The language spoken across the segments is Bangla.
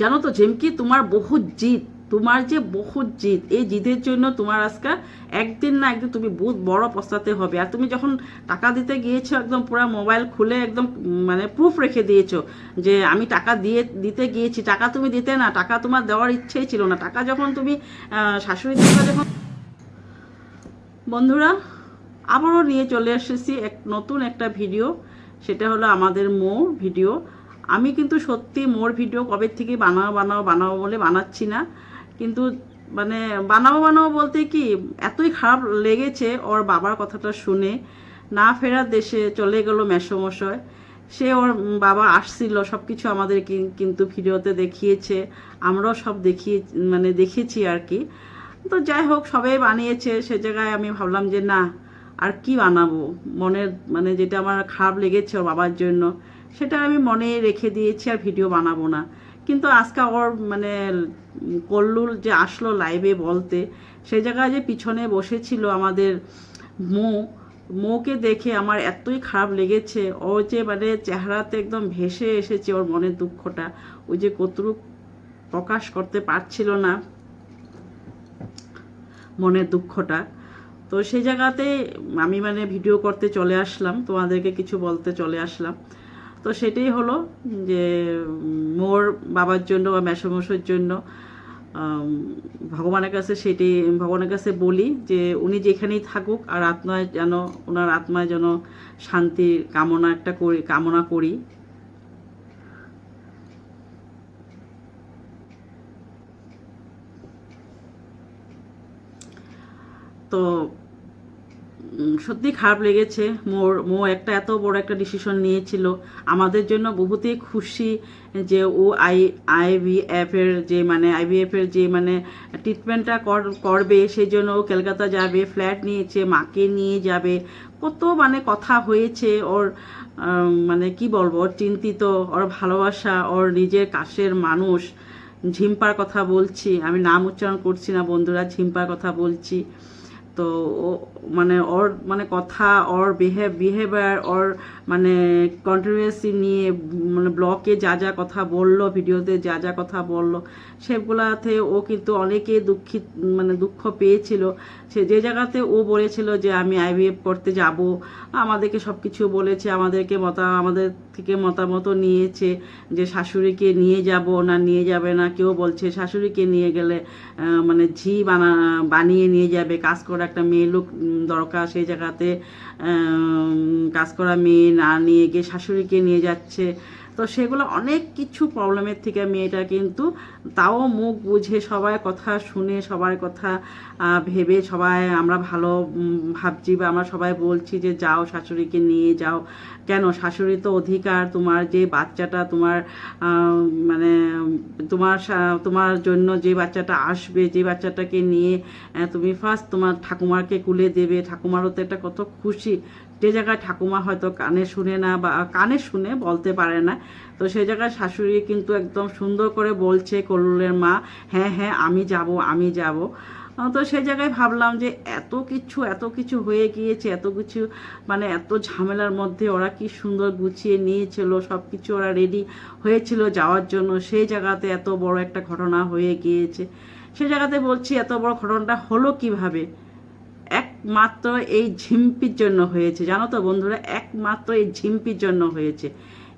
জানো তো ঝিমকি তোমার বহুত জিদ। তোমার যে বহুত জিদ, এই জিদের জন্য তোমার আজকে একদিন না একদিন তুমি বহুত বড় পস্তাতে হবে। আর তুমি যখন টাকা দিতে গিয়েছো, একদম পুরো মোবাইল খুলে একদম মানে প্রুফ রেখে দিয়েছ যে আমি টাকা দিয়ে, দিতে গিয়েছি। টাকা তুমি দিতে না, টাকা তোমার দেওয়ার ইচ্ছেই ছিল না। টাকা যখন তুমি শাশুড়ি টাকা যখন বন্ধুরা, আবারও নিয়ে চলে এসেছি এক নতুন একটা ভিডিও। সেটা হলো আমাদের মো ভিডিও। আমি কিন্তু সত্যি মোর ভিডিও কবে থেকে বানাও বানাও বানাবো বলে বানাচ্ছি না। কিন্তু মানে বানাবো বানাবো বলতে কি, এতই খারাপ লেগেছে ওর বাবার কথাটা শুনে। না ফেরার দেশে চলে গেল মেসমশয় সে ওর বাবা আসছিল সব কিছু আমাদের কিন্তু ভিডিওতে দেখিয়েছে। আমরাও সব দেখিয়ে মানে দেখেছি আর কি। তো যাই হোক সবাই বানিয়েছে, সে জায়গায় আমি ভাবলাম যে না, আর কি বানাবো? মনের মানে যেটা আমার খারাপ লেগেছে ওর বাবার জন্য। সেটা আমি মনে রেখে দিয়েছি আর ভিডিও বানাবো না। কিন্তু আজকে ওর মানে কল্লুল যে আসলো লাইভে বলতে, সেই জায়গায় যে পিছনে বসেছিল আমাদের মো, মোকে দেখে আমার এতই খারাপ লেগেছে। ও যে মানে চেহারাতে একদম ভেসে এসেছে ওর মনের দুঃখটা। ওই যে কতটুক প্রকাশ করতে পারছিল না মনের দুঃখটা। তো সেই জায়গাতে আমি মানে ভিডিও করতে চলে আসলাম। তোমাদেরকে কিছু বলতে চলে আসলাম। তো সেটাই হলো যে, মোর বাবার জন্য বা মেসমশোর জন্য ভগবানের কাছে সেটি ভগবানের কাছে বলি যে, উনি যেখানেই থাকুক আর আত্মায় যেন, ওনার আত্মায় যেন শান্তির কামনা একটা করি, কামনা করি। তো সত্যি খারাপ লেগেছে। মোর, মো একটা এত বড় একটা ডিসিশন নিয়েছিল। আমাদের জন্য বহুতই খুশি যে ও আই আইভিএফ এর যে মানে আইভিএফ এর যে মানে ট্রিটমেন্টটা করবে সেই জন্য ও কলকাতা যাবে ফ্ল্যাট নিয়েছে, মাকে নিয়ে যাবে। কত মানে কথা হয়েছে, ওর মানে কি বলব, ওর চিন্তিত, ওর ভালোবাসা, ওর নিজের কাছের মানুষ। ঝিম্পার কথা বলছি, আমি নাম উচ্চারণ করছি না বন্ধুরা, ঝিম্পার কথা বলছি। তো মানে ওর মানে কথা, ওর বিহেভ বিহেভিয়ার ওর মানে কন্ট্রোভার্সি নিয়ে মানে ব্লগে যা যা কথা বলল ভিডিওতে যা যা কথা বলল, সেগুলাতে ও কিন্তু অনেকে দুঃখিত মানে দুঃখ পেয়েছিল। সে যে জায়গাতে ও বলেছিল যে, আমি আইভিএফ করতে যাব। আমাদেরকে সব কিছু বলেছে, আমাদেরকে মতা, আমাদের থেকে মতামত নিয়েছে যে, শাশুড়িকে নিয়ে যাব না, নিয়ে যাবে না। কেউ বলছে, শাশুড়িকে নিয়ে গেলে মানে ঝি বানা, বানিয়ে নিয়ে যাবে। কাজ করা একটা মেয়ে লোক দরকার, সেই জায়গাতে কাজ করা মেয়ে না নিয়ে গিয়ে শাশুড়িকে নিয়ে যাচ্ছে। তো সেগুলো অনেক কিছু প্রবলেমের থেকে মেয়েটা কিন্তু তাও মুখ বুঝে সবাই কথা শুনে, সবার কথা ভেবে সবাই আমরা ভালো ভাবছি বা আমরা সবাই বলছি যে যাও শাশুড়িকে নিয়ে যাও। কেন? শাশুড়ি তো অধিকার, তোমার যে বাচ্চাটা তোমার মানে তোমার তোমার জন্য যে বাচ্চাটা আসবে, যে বাচ্চাটাকে নিয়ে তুমি ফার্স্ট তোমার ঠাকুমাকে কুলে দেবে। ঠাকুমারও তো একটা কত খুশি। যে জায়গায় ঠাকুমা হয়তো কানে শুনে না বা, কানে শুনে বলতে পারে না, তো সেই জায়গায় শাশুড়ি কিন্তু একদম সুন্দর করে বলছে কল্লুলের মা হ্যাঁ হ্যাঁ আমি যাব আমি যাব। তো সেই জায়গায় ভাবলাম যে এত কিছু এত কিছু হয়ে গিয়েছে, এত কিছু মানে এত ঝামেলার মধ্যে ওরা কি সুন্দর গুছিয়ে নিয়েছিল সব কিছু ওরা রেডি হয়েছিল যাওয়ার জন্য। সেই জায়গাতে এত বড় একটা ঘটনা হয়ে গিয়েছে। সেই জায়গাতে বলছি এত বড় ঘটনাটা হলো কীভাবে? একমাত্র এই ঝিম্পির জন্য হয়েছে। জানো তো বন্ধুরা, একমাত্র এই ঝিম্পির জন্য হয়েছে।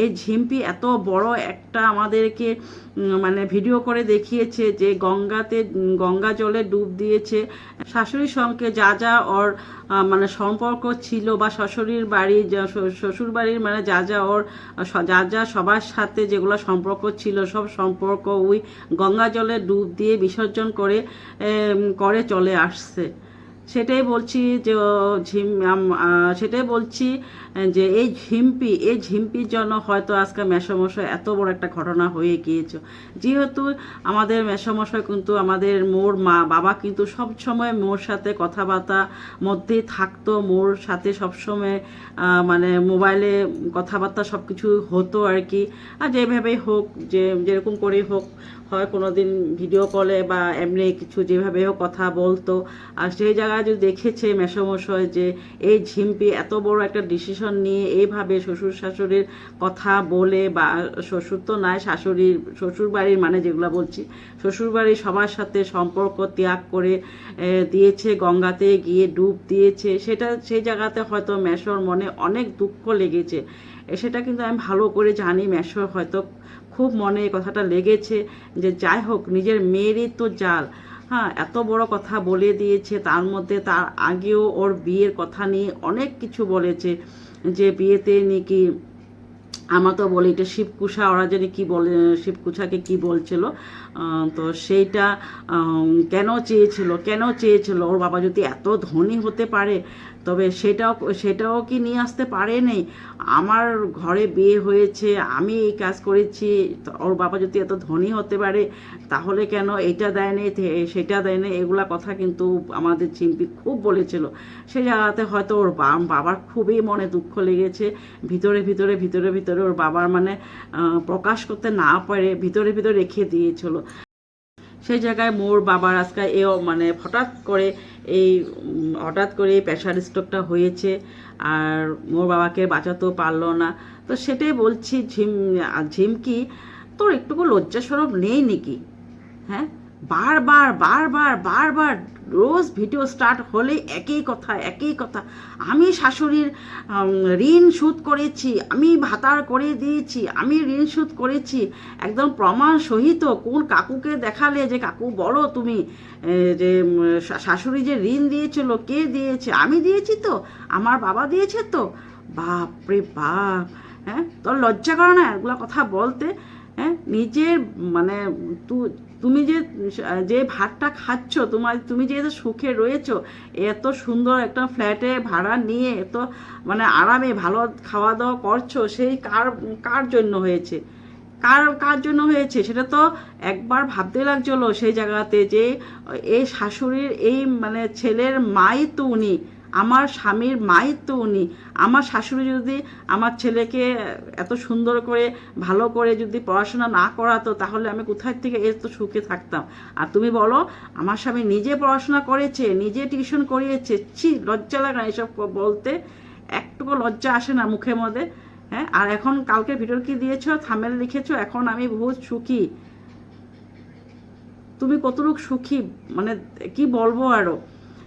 এই ঝিম্পি এত বড় একটা আমাদেরকে মানে ভিডিও করে দেখিয়েছে যে গঙ্গাতে, গঙ্গা জলে ডুব দিয়েছে। শাশুড়ির সঙ্গে যা যা ওর মানে সম্পর্ক ছিল বা শ্বশুরির বাড়ি শ্বশুর বাড়ির মানে যা যা ওর যা যা সবার সাথে যেগুলো সম্পর্ক ছিল সব সম্পর্ক ওই গঙ্গা জলে ডুব দিয়ে বিসর্জন করে করে চলে আসছে। সেটাই বলছি যে ঝিম সেটাই বলছি যে এই ঝিম্পি, এই ঝিম্পির জন্য হয়তো আজকে মেসমশাই এত বড় একটা ঘটনা হয়ে গিয়েছে। যেহেতু আমাদের মেসমশাই কিন্তু আমাদের মোর মা, বাবা কিন্তু সব সময় মোর সাথে কথাবার্তা মধ্যেই থাকতো, মোর সাথে সবসময় মানে মোবাইলে কথাবার্তা সব কিছু হতো আর কি। আর যেভাবেই হোক, যে যেরকম করেই হোক হয় কোনো দিন ভিডিও কলে বা এমনি কিছু যেভাবে হোক কথা বলতো। আর সেই জায়গায় যদি দেখেছে মেসমশয় যে, এই ঝিম্পি এত বড় একটা ডিসিশন নিয়ে এইভাবে শ্বশুর শাশুড়ির কথা বলে বা শ্বশুর তো নয় শাশুড়ির শ্বশুর বাড়ির মানে যেগুলো বলছি শ্বশুর বাড়ির সবার সাথে সম্পর্ক ত্যাগ করে দিয়েছে, গঙ্গাতে গিয়ে ডুব দিয়েছে। সেটা, সেই জায়গাতে হয়তো মেশোর মনে অনেক দুঃখ লেগেছে। সেটা কিন্তু আমি ভালো করে জানি মেশোর হয়তো খুব মনে এই কথাটা লেগেছে যে যাই হোক, নিজের মেয়েরই তো জাল। হ্যাঁ এত বড় কথা বলে দিয়েছে, তার মধ্যে তার আগেও ওর বিয়ের কথা নিয়ে অনেক কিছু বলেছে, যে বিয়েতে নাকি আমার তো বলি, এটা শিবকুষা, ওরা জানি কি বলে, শিবকুষাকে কি বলছিল তো সেইটা কেন চেয়েছিল কেন চেয়েছিল? ওর বাবা যদি এত ধনী হতে পারে তবে সেটাও সেটাও কি নিয়ে আসতে পারে নেই আমার ঘরে বিয়ে হয়েছে, আমি এই কাজ করেছি ওর বাবা যদি এত ধনী হতে পারে, তাহলে কেন এটা দেয় নেই সেটা দেয় নেই এগুলা কথা কিন্তু আমাদের চিম্পি খুব বলেছিল। সে জায়গাতে হয়তো ওর বাবার খুবই মনে দুঃখ লেগেছে। ভিতরে ভিতরে ভিতরে ভিতরে ওর বাবার মানে প্রকাশ করতে না পারে, ভিতরে ভিতরে রেখে দিয়েছিল। সেই জায়গায় মোর বাবার আজকে এও মানে হঠাৎ করে এই হঠাৎ করে প্রেশার স্ট্রোকটা হয়েছে আর মোর বাবাকে বাঁচাতেও পারল না। তো সেটাই বলছি, ঝিম ঝিমকি, তোর একটুকু লজ্জাস্বরূপ নেই নাকি? হ্যাঁ? বারবার বারবার বারবার রোজ ভিডিও স্টার্ট হলে একই কথা একই কথা। আমি শাশুড়ির ঋণ শোধ করেছি, আমি ভাতার করে দিয়েছি, আমি ঋণ শোধ করেছি। একদম প্রমাণ সহিত কোন কাকুকে দেখালে যে, কাকু বলো তুমি যে শাশুড়ি যে ঋণ দিয়েছিল, কে দিয়েছে? আমি দিয়েছি তো, আমার বাবা দিয়েছে তো। বাপরে বাপ হ্যাঁ? তোর লজ্জা করে না এগুলো কথা বলতে হ্যাঁ? নিজের মানে তু- তুমি যে যে ভাতটা খাচ্ছ, তোমার, তুমি যে সুখে রয়েছো, এত সুন্দর একটা ফ্ল্যাটে ভাড়া নিয়ে এত মানে আরামে ভালো খাওয়া দাওয়া করছ, সেই কার কার জন্য হয়েছে? কার কার জন্য হয়েছে? সেটা তো একবার ভাবতে লাগছিল সেই জায়গাতে যে এই শাশুড়ির এই মানে ছেলের মাই তো উনি। আমার স্বামীর মায়ের তো উনি। আমার শাশুড়ি যদি আমার ছেলেকে এত সুন্দর করে, ভালো করে যদি পড়াশোনা না করাতো, তাহলে আমি কোথায় থেকে এত সুখে থাকতাম? আর তুমি বলো, আমার স্বামী নিজে পড়াশোনা করেছে, নিজে টিউশন করিয়েছে, ছি, লজ্জা লাগে না এসব বলতে। একটুকু লজ্জা আসে না মুখের মধ্যে হ্যাঁ? আর এখন কালকে ভিডিও কি দিয়েছ থামেল লিখেছো, এখন আমি বহুত সুখী। তুমি কতটুকু সুখী? মানে কি বলব আরও?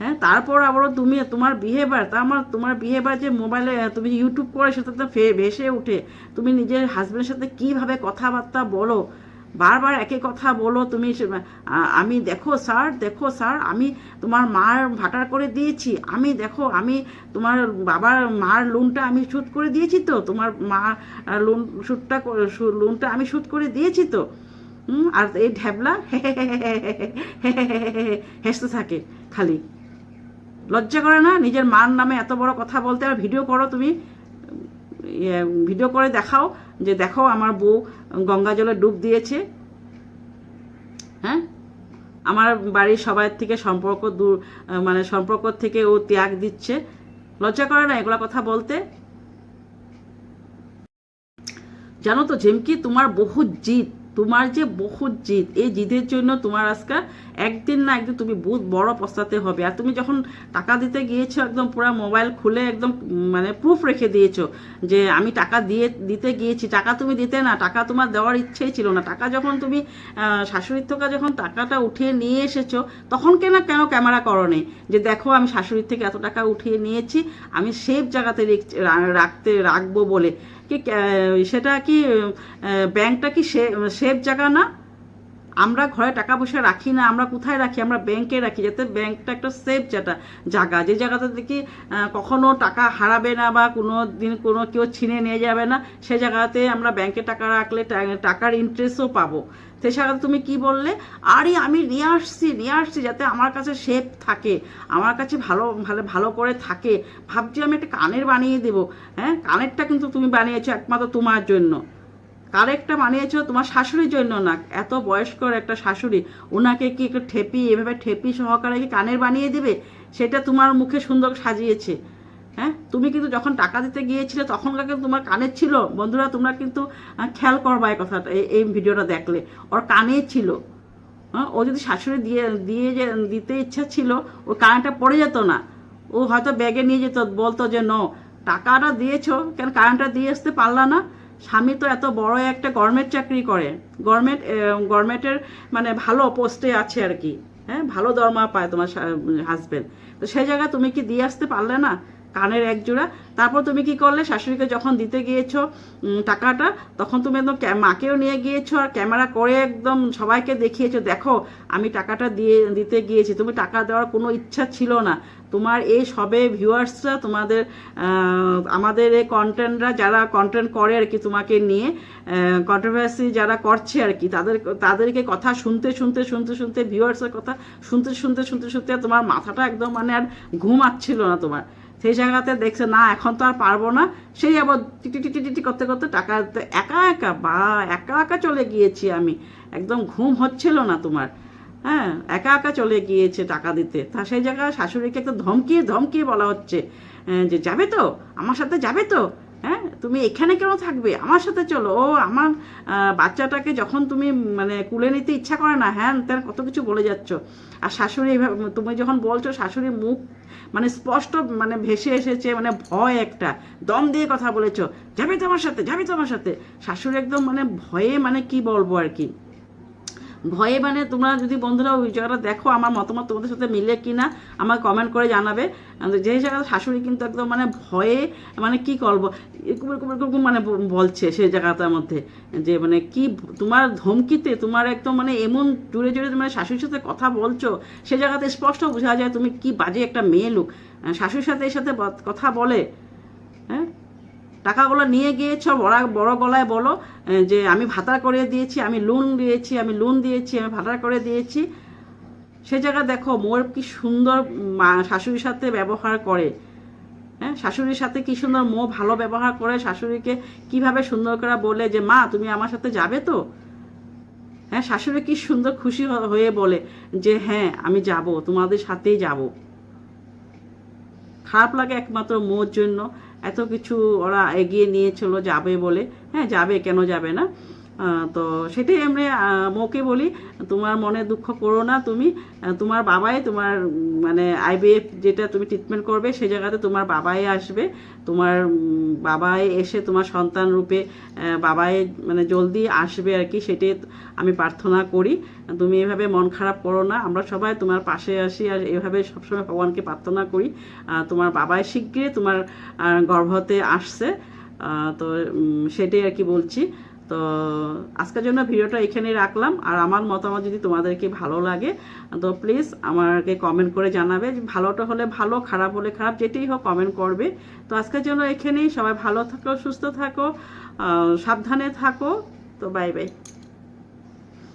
হ্যাঁ তারপর আবারও তুমি তোমার বিহেভিয়ার তা আমার তোমার বিহেভিয়ার যে মোবাইলে তুমি ইউটিউব করে সেটাতে ফে- ভেসে ওঠে তুমি নিজের হাজব্যান্ডের সাথে কীভাবে কথাবার্তা বলো বারবার একই কথা বলো তুমি আমি দেখো স্যার দেখো স্যার আমি তোমার মার ভাটার করে দিয়েছি আমি দেখো আমি তোমার বাবার মার লোনটা আমি শোধ করে দিয়েছি তো তোমার মা লোন সুদটা লোনটা আমি শোধ করে দিয়েছি তো আর এই ঢ্যাবলা হেসতে থাকে খালি লজ্জা করে না? নিজের মার নামে এত বড় কথা বলতে আর ভিডিও করো তুমি। ইয়ে, ভিডিও করে দেখাও যে দেখো আমার বউ গঙ্গা জলে ডুব দিয়েছে। হ্যাঁ? আমার বাড়ির সবার থেকে সম্পর্ক দূর মানে সম্পর্ক থেকে ও ত্যাগ দিচ্ছে। লজ্জা করে না এগুলো কথা বলতে? জানো তো ঝিমকি তোমার বহু জিত তোমার যে বহু জিদ, এই জিদের জন্য তোমার আজকে একদিন না একদিন তুমি বহুত বড় পস্তাতে হবে। আর তুমি যখন টাকা দিতে গিয়েছো, একদম পুরো মোবাইল খুলে একদম মানে প্রুফ রেখে দিয়েছ যে আমি টাকা দিয়ে, দিতে গিয়েছি। টাকা তুমি দিতে না, টাকা তোমার দেওয়ার ইচ্ছেই ছিল না। টাকা যখন তুমি শাশুড়ির থেকে যখন টাকাটা উঠিয়ে নিয়ে এসেছ, তখন কেন কেন ক্যামেরা করনি? যে দেখো, আমি শাশুড়ির থেকে এত টাকা উঠিয়ে নিয়েছি, আমি সেফ জায়গাতে রেখ- রাখতে, রাখব বলে। কি সেটা কি ব্যাংকটা কি সেফ জায়গা না? আমরা ঘরে টাকা পয়সা রাখি না, আমরা কোথায় রাখি? আমরা ব্যাংকে রাখি, যাতে ব্যাংকটা একটা সেফ যেটা জায়গা। যে জায়গাতে দেখি কখনো টাকা হারাবে না বা কোনো দিন কোনো কেউ ছিনে নিয়ে যাবে না, সে জায়গাতে আমরা ব্যাংকে টাকা রাখলে টাকার ইন্টারেস্টও পাবো। সে জায়গাতে তুমি কি বললে? আরে, আমি নিয়ে আসছি নিয়ে আসছি যাতে আমার কাছে সেফ থাকে, আমার কাছে ভালো ভালো ভালো করে থাকে। ভাবছি আমি একটা কানের বানিয়ে দেবো। হ্যাঁ কানেরটা কিন্তু তুমি বানিয়েছো একমাত্র তোমার জন্য। কারেকটা বানিয়েছো তোমার শাশুড়ির জন্য না, এত বয়স্কর একটা শাশুড়ি। ওনাকে কি একটু ঠেপি, এভাবে ঠেপি সহকারে কি কানের বানিয়ে দেবে? সেটা তোমার মুখে সুন্দর সাজিয়েছে। হ্যাঁ? তুমি কিন্তু যখন টাকা দিতে গিয়েছিলে, তখনকার কিন্তু তোমার কানের ছিল। বন্ধুরা, তোমরা কিন্তু খেয়াল করবা এই কথাটা, এই- ভিডিওটা দেখলে। ওর কানে ছিল। হ্যাঁ ও যদি শাশুড়ি দিয়ে দিয়ে যে, দিতে ইচ্ছা ছিল, ও কানেরটা পড়ে যেত না। ও হয়তো ব্যাগে নিয়ে যেত, বলতো যে, ন, টাকাটা দিয়েছ, কেন কারেন্টটা দিয়ে আসতে পারলা না? স্বামী তো এত বড় একটা গভর্নমেন্ট চাকরি করে। গভর্নমেন্ট গভর্নমেন্টের মানে ভালো পোস্টে আছে আর কি। হ্যাঁ ভালো দরমা পায় তোমার হাজবেন্ড তো সেই জায়গায় তুমি কি দিয়ে আসতে পারলে না? কানের এক জোড়া। তারপর তুমি কি করলে? শাশুড়িকে যখন দিতে গিয়েছো টাকাটা, তখন তুমি একদম মাকেও নিয়ে গিয়েছো আর ক্যামেরা করে একদম সবাইকে দেখিয়েছো, দেখো, আমি টাকাটা দিয়ে, দিতে গিয়েছি। তুমি টাকা দেওয়ার কোনো ইচ্ছা ছিল না। তোমার এই সবে ভিউয়ার্সরা, তোমাদের আমাদের এই কন্টেন্টরা যারা কন্টেন্ট করে আর কি তোমাকে নিয়ে কন্ট্রোভার্সি যারা করছে আর কি, তাদের, তাদেরকে কথা শুনতে শুনতে শুনতে শুনতে ভিউয়ার্সের কথা শুনতে শুনতে শুনতে শুনতে তোমার মাথাটা একদম মানে আর ঘুম আসছিল না তোমার। সেই জায়গাতে দেখছে, না, এখন তো আর পারব না। সেই আবার টিটি টিটি টিটি করতে করতে টাকা একা একা, বা, একা একা চলে গিয়েছি আমি। একদম ঘুম হচ্ছিল না তোমার। হ্যাঁ একা একা চলে গিয়েছে টাকা দিতে। তা সেই জায়গায় শাশুড়িকে একটু ধমকিয়ে ধমকিয়ে বলা হচ্ছে যে যাবে তো? আমার সাথে যাবে তো? হ্যাঁ? তুমি এখানে কেন থাকবে? আমার সাথে চলো। ও আমার বাচ্চাটাকে যখন তুমি মানে কুলে নিতে ইচ্ছা করে না হ্যাঁ তার কত কিছু বলে যাচ্ছ। আর শাশুড়ি এইভাবে তুমি যখন বলছো, শাশুড়ির মুখ মানে স্পষ্ট মানে ভেসে এসেছে মানে ভয় একটা, দম দিয়ে কথা বলেছ, যাবে তোমার সাথে, যাবে তোমার সাথে? শাশুড়ি একদম মানে ভয়ে মানে কি বলব আর কি? ভয়ে মানে তোমরা যদি বন্ধুরা ওই জায়গাটা দেখো, আমার মতামত তোমাদের সাথে মিলে কি না আমার কমেন্ট করে জানাবে। যে জায়গাটা শাশুড়ি কিন্তু একদম মানে ভয়ে মানে কি করব? এরকম এরকম এরকম মানে বলছে সেই জায়গাটার মধ্যে। যে মানে কি তোমার ধমকিতে তোমার একদম মানে এমন জুড়ে জুড়ে মানে শাশুড়ির সাথে কথা বলছো, সে জায়গাতে স্পষ্ট বোঝা যায় তুমি কি বাজে একটা মেয়ে লোক। শাশুড়ির সাথে এর সাথে কথা বলে হ্যাঁ? টাকাগুলো নিয়ে গিয়েছ, বড় বড় গলায় বলো যে আমি ভাতা করে দিয়েছি, আমি লোন দিয়েছি, আমি লোন দিয়েছি, আমি ভাতা করে দিয়েছি। সে জায়গা দেখো, মোর কি সুন্দর শাশুড়ির সাথে ব্যবহার করে। হ্যাঁ শাশুড়ির সাথে কি সুন্দর মো ভালো ব্যবহার করে, শাশুড়িকে কীভাবে সুন্দর করে বলে যে, মা, তুমি আমার সাথে যাবে তো? হ্যাঁ শাশুড়ি কি সুন্দর খুশি হয়ে বলে যে হ্যাঁ আমি যাব, তোমাদের সাথেই যাব। খারাপ লাগে একমাত্র মোর জন্য। এত কিছু ওরা এগিয়ে নিয়েছিল যাবে বলে। হ্যাঁ যাবে কেন যাবে না? তো সেটাই আমরা মোকে বলি, তোমার মনে দুঃখ করো না তুমি তোমার বাবাই তোমার মানে আইবিএফ যেটা তুমি ট্রিটমেন্ট করবে সেই জায়গাতে তোমার বাবাই আসবে, তোমার বাবাই এসে তোমার সন্তান রূপে বাবাই মানে জলদি আসবে আর কি, সেটাই আমি প্রার্থনা করি। তুমি এভাবে মন খারাপ করো না, আমরা সবাই তোমার পাশে আসি আর এভাবে সবসময় ভগবানকে প্রার্থনা করি তোমার বাবাই শীঘ্রই তোমার গর্ভতে আসছে। তো সেটাই আর কি বলছি। তো আজকের জন্য ভিডিওটা এখানে রাখলাম। আর আমার মতামত যদি তোমাদেরকে ভালো লাগে, তো প্লিজ আমাকে কমেন্ট করে জানাবে। ভালোটা হলে ভালো, খারাপ হলে খারাপ, যেটাই হোক কমেন্ট করবে। তো আজকের জন্য এখানেই। সবাই ভালো থাকো, সুস্থ থাকো সাবধানে থাকো। তো বাই বাই